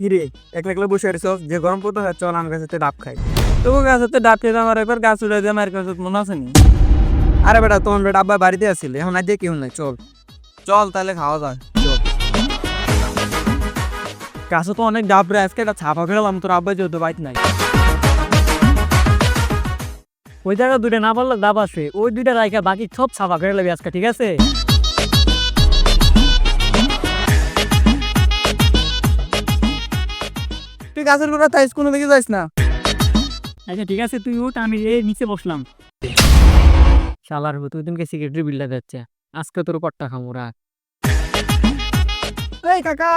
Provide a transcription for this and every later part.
কিরে একলা একলা বসে আছিস যে গরম পড়তে হয় চল আমার কাছে ডাব খাই। কাছে ডাব খেতে আমার গাছ উড়ে দিয়ে আমার কাছে মনে আছে নি? আরে বেটা তোমার বেটা আব্বা বাড়িতে এখন আজ কেউ নাই চল। চল তাহলে খাওয়া গাছে তো অনেক ডাব রে আজকে ছাপা ফেলাম তোর আব্বা যেহেতু বাড়িতে নাই। ওই জায়গা দুইটা না বললে ডাব আছে ওই দুইটা রাইখা বাকি সব নেবে আজকে ঠিক আছে? গাছের গোড়া তাইস কোনো দিকে যাইস না। আচ্ছা ঠিক আছে তুই উঠ আমি এই নিচে বসলাম। শালার হব তুই দিনকে সিগারেটের বিল্লা যাচ্ছে। আজকে তোর কট্টা খামো রাখ। এই কাকা!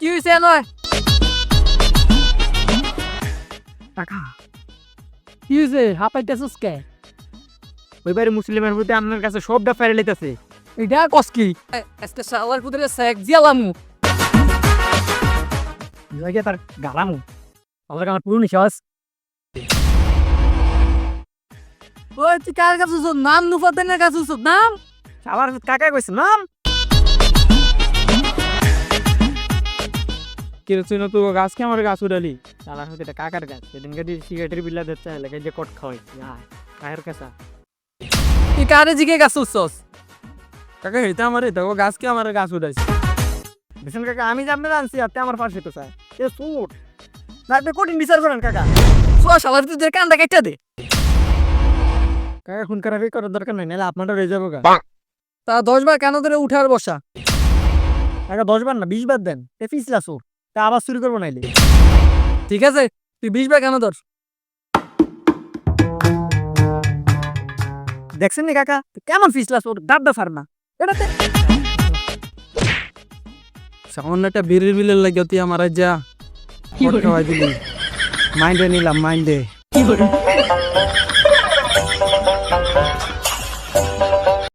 কি হয়েছে নয় কাকা কি হয়েছে হাঁপাইতেছিস কে? ওই বাড়ি মুসলিমের প্রতি আপনার কাছে সবটা ফেরে লইতেছে। এটা কস কি? আজকে শালার কুদরে সেক দিয়ালামু লাগে তার গালামু আমার আমার পুরো নিশ্বাস ওই তুই কার কাছে? নাম নুফাতেনের কাছে? নাম আবার কাকা কইছে নাম কিরে তুই না তুই গাছ কে আমার গাছ উড়ালি শালার হতে এটা কাকার গাছ সেদিনকে দিয়ে সিগারেটের বিল্লা দিচ্ছে লাগে যে কট খাওয়াই কাহের কাছা তুই কারে জিগে গাছ উঠছস কাকা হেতে আমার এটা গাছ কে আমার গাছ উড়াইছে দেখছেন কাকা আমি জানতে জানছি আর তে আমার পাশে তো স্যার এ সুট। না আপনি কঠিন বিচার করেন কাকা। সোয়া শালার তুই কান্দা কেটে দে। কাকা খুন খারাপই করার দরকার নাই নাহলে আপনারটা রয়ে যাব তা দশ বার কেন ধরে উঠার বসা? কাকা দশ বার না বিশ বার দেন। এ পিছলা সুর তা আবার চুরি করব নাইলে। ঠিক আছে তুই বিশ বার কেন ধর? দেখছেন নি কাকা? কেমন পিছলা সুর ডাব ব্যাপার না। এটাতে সামান্য একটা বিড়ির বিলের লাগে তুই আমার যা খাওয়াই দিলি। মাইন্ডে নিলাম মাইন্ডে।